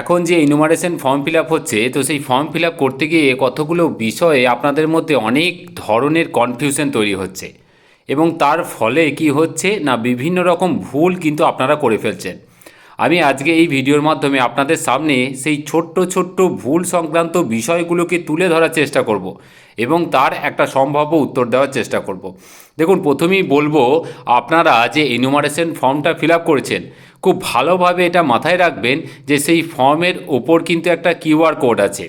এখন যে enumeration form fill হচ্ছে, তো সেই ফর্ম ফিল করতে গিয়ে কতগুলো বিষয়ে আপনাদের মধ্যে অনেক ধরনের কনফিউশন তৈরি হচ্ছে। এবং তার ফলে কি হচ্ছে না, বিভিন্ন রকম ভুল কিন্তু আপনারা করে ফেলছেন। আমি আজকে এই ভিডিওর মাধ্যমে আপনাদের সামনে সেই ছোট্ট ছোট্ট ভুল সংক্রান্ত বিষয়গুলোকে তুলে ধরার চেষ্টা করব এবং তার একটা সম্ভাব্য উত্তর দেওয়ার চেষ্টা করব। দেখুন, প্রথমেই বলব আপনারা যে এনুমারেশন ফর্মটা ফিল আপ করেছেন, খুব ভালোভাবে এটা মাথায় রাখবেন যে সেই ফর্মের ওপর কিন্তু একটা কিউআর কোড আছে।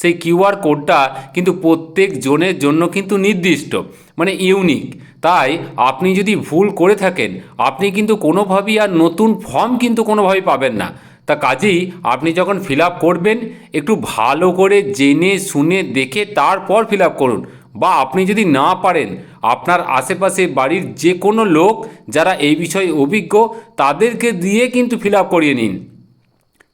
সেই কিউআর কোডটা কিন্তু প্রত্যেক জনের জন্য কিন্তু নির্দিষ্ট মানে ইউনিক তাই আপনি যদি ভুল করে থাকেন, আপনি কিন্তু কোনোভাবেই আর নতুন ফর্ম কিন্তু কোনোভাবেই পাবেন না। তা কাজেই আপনি যখন ফিল করবেন, একটু ভালো করে জেনে শুনে দেখে তারপর ফিল করুন। বা আপনি যদি না পারেন, আপনার আশেপাশে বাড়ির যে কোনো লোক যারা এই বিষয়ে অভিজ্ঞ, তাদেরকে দিয়ে কিন্তু ফিল আপ করিয়ে নিন।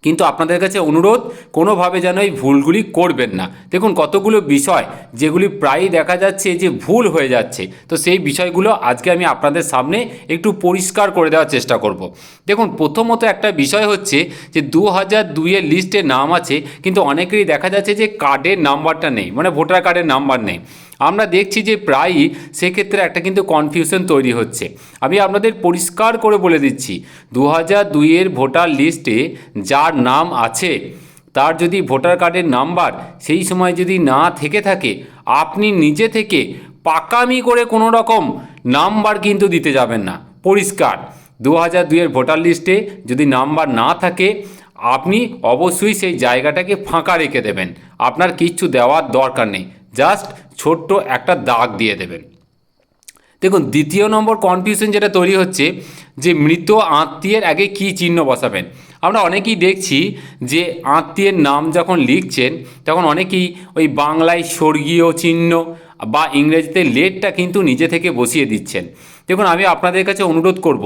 কিন্তু আপনাদের কাছে অনুরোধ, কোনোভাবে যেন এই ভুলগুলি করবেন না। দেখুন, কতগুলো বিষয় যেগুলি প্রায়ই দেখা যাচ্ছে যে ভুল হয়ে যাচ্ছে। তো সেই বিষয়গুলো আজকে আমি আপনাদের সামনে একটু পরিষ্কার করে দেওয়ার চেষ্টা করব। দেখুন, প্রথমত একটা বিষয় হচ্ছে যে দু হাজার দুইয়ের লিস্টে নাম আছে, কিন্তু অনেকেরই দেখা যাচ্ছে যে কার্ডের নাম্বারটা নেই মানে ভোটার কার্ডের নাম্বার নেই। আমরা দেখছি যে প্রায়ই সেক্ষেত্রে একটা কিন্তু কনফিউশন তৈরি হচ্ছে। আমি আপনাদের পরিষ্কার করে বলে দিচ্ছি দু হাজার দুইয়ের ভোটার লিস্টে যার নাম আছে, তার যদি ভোটার কার্ডের নাম্বার সেই সময় যদি না থেকে থাকে, আপনি নিজে থেকে পাকামি করে কোনো রকম নাম্বার কিন্তু দিতে যাবেন না। পরিষ্কার দু হাজার দুইয়ের ভোটার লিস্টে যদি নাম্বার না থাকে, আপনি অবশ্যই সেই জায়গাটাকে ফাঁকা রেখে দেবেন। আপনার কিচ্ছু দেওয়ার দরকার নেই। জাস্ট ছোট্ট একটা দাগ দিয়ে দেবেন। দেখুন, দ্বিতীয় নম্বর কনফিউশন যেটা তৈরি হচ্ছে যে মৃত আত্মীয়ের আগে কি চিহ্ন বসাবেন। আমরা অনেকেই দেখছি যে আত্মীয়ের নাম যখন লিখছেন, তখন অনেকেই ওই বাংলায় স্বর্গীয় চিহ্ন বা ইংরেজিতে লেটটা কিন্তু নিজে থেকে বসিয়ে দিচ্ছেন। দেখুন, আমি আপনাদের কাছে অনুরোধ করব,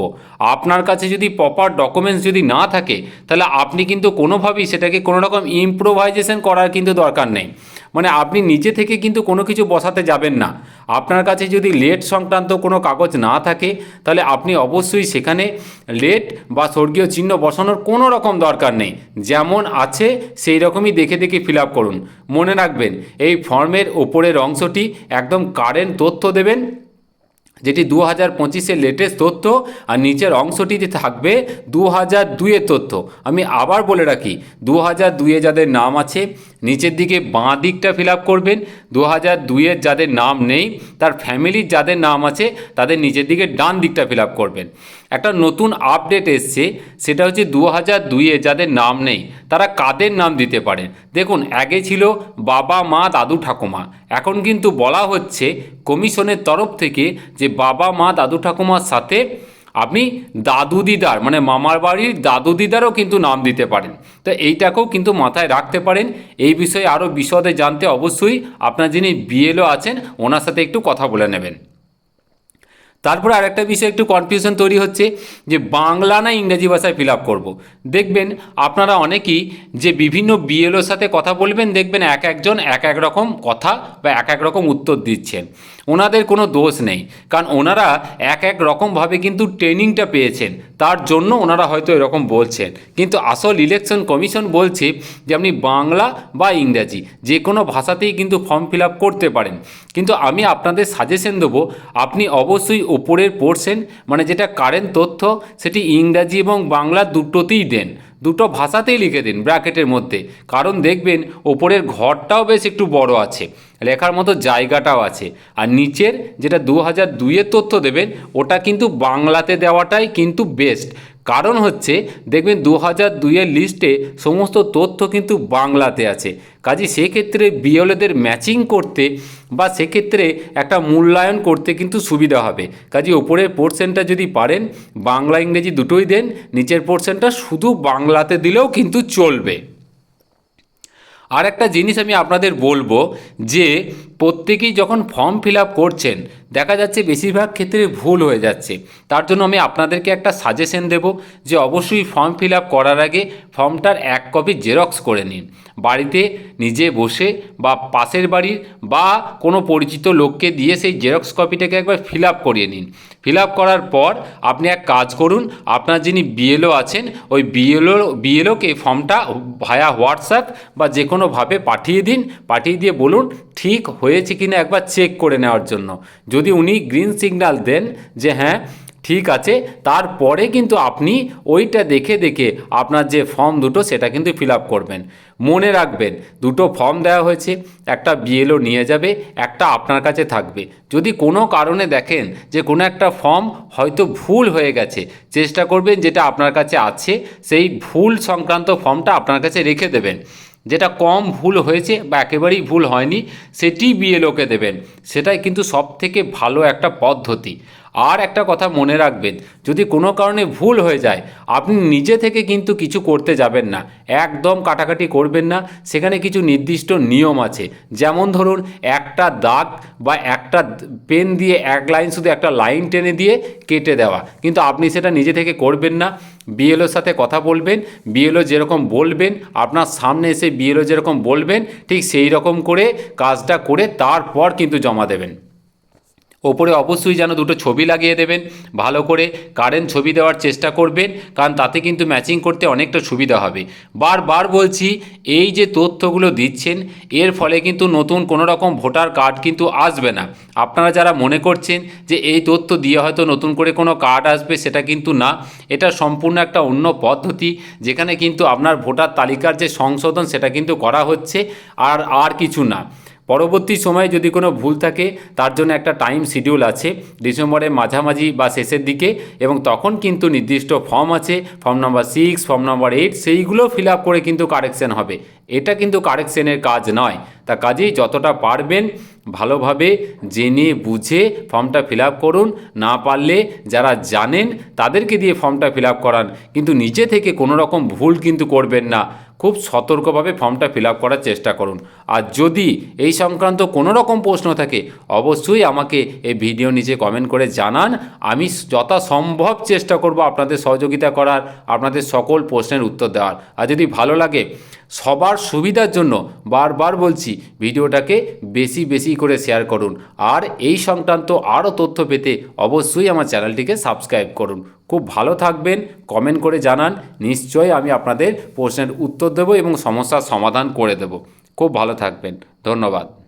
আপনার কাছে যদি প্রপার ডকুমেন্টস যদি না থাকে, তাহলে আপনি কিন্তু কোনোভাবেই সেটাকে কোনো রকম ইম্প্রোভাইজেশন করার কিন্তু দরকার নেই। মানে আপনি নিজে থেকে কিন্তু কোনো কিছু বসাতে যাবেন না। আপনার কাছে যদি লেট সংক্রান্ত কোনো কাগজ না থাকে, তাহলে আপনি অবশ্যই সেখানে লেট বা স্বর্গীয় চিহ্ন বসানোর কোনো রকম দরকার নেই। যেমন আছে, সেই রকমই দেখে দেখে ফিল করুন। মনে রাখবেন, এই ফর্মের ওপরের অংশটি একদম কারেন্ট তথ্য দেবেন। যেটি দু হাজার পঁচিশের লেটেস্ট তথ্য আর নিচের অংশটিতে থাকবে দু হাজার দুইয়ের তথ্য। আমি আবার বলে রাখি দু হাজার দুইয়ে যাদের নাম আছে, নিচের দিকে বাঁ দিকটা ফিল আপ করবেন দু হাজার দুইয়ের যাদের নাম নেই, তার ফ্যামিলির যাদের নাম আছে, তাদের নিচের দিকে ডান দিকটা ফিল আপ করবেন। একটা নতুন আপডেট এসছে, সেটা হচ্ছে দু হাজার দুইয়ে যাদের নাম নেই, তারা কাদের নাম দিতে পারেন দেখুন, আগে ছিল বাবা, মা, দাদু, ঠাকুমা। এখন কিন্তু বলা হচ্ছে কমিশনের তরফ থেকে যে বাবা, মা, দাদু, ঠাকুমার সাথে আপনি দাদু দিদার মানে মামার বাড়ির দাদু দিদারও কিন্তু নাম দিতে পারেন। তো এইটাকেও কিন্তু মাথায় রাখতে পারেন। এই বিষয়ে আরও বিশদে জানতে অবশ্যই আপনার যিনি বিএলও আছেন, ওনার সাথে একটু কথা বলে নেবেন। তারপরে আরেকটা বিষয়ে একটু কনফিউশন তৈরি হচ্ছে যে বাংলা না ইংরেজি ভাষায় ফিল আপ করব। দেখবেন আপনারা অনেকেই যে বিভিন্ন বিএলওর সাথে কথা বলবেন, দেখবেন এক একজন এক এক রকম কথা বা এক এক রকম উত্তর দিচ্ছেন। ওনাদের কোনো দোষ নেই, কারণ ওনারা এক এক রকমভাবে কিন্তু ট্রেনিংটা পেয়েছেন। তার জন্য ওনারা হয়তো এরকম বলছেন। কিন্তু আসল ইলেকশন কমিশন বলছে যে আপনি বাংলা বা ইংরাজি যে কোনো ভাষাতেই কিন্তু ফর্ম ফিল আপ করতে পারেন। কিন্তু আমি আপনাদের সাজেশন দেবো, আপনি অবশ্যই ওপরের পোর্শন মানে যেটা কারেন্ট তথ্য, সেটি ইংরাজি এবং বাংলা দুটোতেই দেন। দুটো ভাষাতেই লিখে দিন ব্র্যাকেটের মধ্যে। কারণ দেখবেন, ওপরের ঘরটাও বেশ একটু বড় আছে। লেখার মতো জায়গাটাও আছে। আর নিচের, যেটা দু হাজার দুইয়ের তথ্য দেবেন, ওটা কিন্তু বাংলাতে দেওয়াটাই কিন্তু বেস্ট কারণ হচ্ছে, দেখবেন দু হাজার দুইয়ের লিস্টে সমস্ত তথ্য কিন্তু বাংলাতে আছে। কাজে সেক্ষেত্রে বিএলএদের ম্যাচিং করতে বা সেক্ষেত্রে একটা মূল্যায়ন করতে কিন্তু সুবিধা হবে। কাজে ওপরের পোর্শনটা যদি পারেন, বাংলা, ইংরেজি দুটোই দেন, নিচের পোর্শনটা শুধু বাংলাতে দিলেও কিন্তু চলবে। আর একটা জিনিস আমি আপনাদের বলব যে, প্রত্যেকেই যখন ফর্ম ফিল আপ করছেন দেখা যাচ্ছে বেশিরভাগ ক্ষেত্রে ভুল হয়ে যাচ্ছে। তার জন্য আমি আপনাদেরকে একটা সাজেশন দেব যে অবশ্যই ফর্ম ফিল আপ করার আগে ফর্মটার এক কপি জেরক্স করে নিন। বাড়িতে নিজে বসে বা পাশের বাড়ির বা কোনো পরিচিত লোককে দিয়ে সেই জেরক্স কপিটাকে একবার ফিল আপ করিয়ে নিন। ফিল আপ করার পর আপনি এক কাজ করুন, আপনার যিনি বিএলও আছেন, ওই বিএলও বিএলওকে ফর্মটা ভায়া হোয়াটসঅ্যাপ বা যে কোনোভাবে পাঠিয়ে দিন। পাঠিয়ে দিয়ে বলুন, ঠিক হয়েছে কিনা একবার চেক করে নেওয়ার জন্য। যদি উনি গ্রিন সিগন্যাল দেন যে হ্যাঁ ঠিক আছে, তারপরে কিন্তু আপনি ওইটা দেখে দেখে আপনার যে ফর্ম দুটো সেটা কিন্তু ফিল আপ করবেন। মনে রাখবেন, দুটো ফর্ম দেওয়া হয়েছে, একটা বিএলও নিয়ে যাবে, একটা আপনার কাছে থাকবে। যদি কোনো কারণে দেখেন যে কোনো একটা ফর্ম হয়তো ভুল হয়ে গেছে, চেষ্টা করবেন যেটা আপনার কাছে আছে, সেই ভুল সংক্রান্ত ফর্মটা আপনার কাছে রেখে দেবেন। যেটা কম ভুল হয়েছে বা একেবারেই ভুল হয়নি সেটি বিএলওকে দেবেন। সেটাই কিন্তু সব থেকে ভালো একটা পদ্ধতি। আর একটা কথা মনে রাখবেন, যদি কোনো কারণে ভুল হয়ে যায়, আপনি নিজে থেকে কিন্তু কিছু করতে যাবেন না। একদম কাটাকাটি করবেন না। সেখানে কিছু নির্দিষ্ট নিয়ম আছে। যেমন ধরুন, একটা দাগ বা একটা পেন দিয়ে এক লাইন শুধু একটা লাইন টেনে দিয়ে কেটে দেওয়া। কিন্তু আপনি সেটা নিজে থেকে করবেন না। বিএলওর সাথে কথা বলবেন বিএলও যেরকম বলবেন, আপনার সামনে এসে বিএলও যেরকম বলবেন, ঠিক সেই রকম করে কাজটা করে তারপর কিন্তু জমা দেবেন। ওপরে অবশ্যই যেন দুটো ছবি লাগিয়ে দেবেন, ভালো করে কারেন্ট ছবি দেওয়ার চেষ্টা করবেন, কারণ তাতে কিন্তু ম্যাচিং করতে অনেকটা সুবিধা হবে। বারবার বলছি, এই যে তথ্যগুলো দিচ্ছেন, এর ফলে কিন্তু নতুন কোনো রকম ভোটার কার্ড কিন্তু আসবে না। আপনারা যারা মনে করছেন যে এই তথ্য দিয়ে হয়তো নতুন করে কোনো কার্ড আসবে, সেটা কিন্তু না। এটা সম্পূর্ণ একটা অন্য পদ্ধতি, যেখানে কিন্তু আপনার ভোটার তালিকার যে সংশোধন, সেটা কিন্তু করা হচ্ছে, আর আর কিছু না। পরবর্তী সময়ে যদি কোনো ভুল থাকে, তার জন্য একটা টাইম শিডিউল আছে, ডিসেম্বরের মাঝামাঝি বা শেষের দিকে, এবং তখন কিন্তু নির্দিষ্ট ফর্ম আছে form number six form number eight সেইগুলো ফিল আপ করে কিন্তু কারেকশান হবে। এটা কিন্তু কারেকশানের কাজ নয়। তা কাজেই যতটা পারবেন ভালোভাবে জেনে বুঝে ফর্মটা ফিল করুন। না পারলে যারা জানেন তাদেরকে দিয়ে ফর্মটা ফিল করান। কিন্তু নিজে থেকে কোনো রকম ভুল কিন্তু করবেন না। খুব সতর্কভাবে ফর্মটা ফিল করার চেষ্টা করুন। আর যদি এই সংক্রান্ত কোনো রকম প্রশ্ন থাকে, অবশ্যই আমাকে এই ভিডিও নিচে কমেন্ট করে জানান। আমি যথাসম্ভব চেষ্টা করব আপনাদের সহযোগিতা করার, আপনাদের সকল প্রশ্নের উত্তর দেওয়ার। আর যদি ভালো লাগে সবার সুবিধার জন্য বারবার বলছি ভিডিওটাকে বেশি বেশি করে শেয়ার করুন। আর এই সংক্রান্ত আরও তথ্য পেতে অবশ্যই আমার চ্যানেলটিকে সাবস্ক্রাইব করুন। খুব ভালো থাকবেন কমেন্ট করে জানান, নিশ্চয়ই আমি আপনাদের প্রশ্নের উত্তর দেবো এবং সমস্যার সমাধান করে দেব। খুব ভালো থাকবেন, ধন্যবাদ।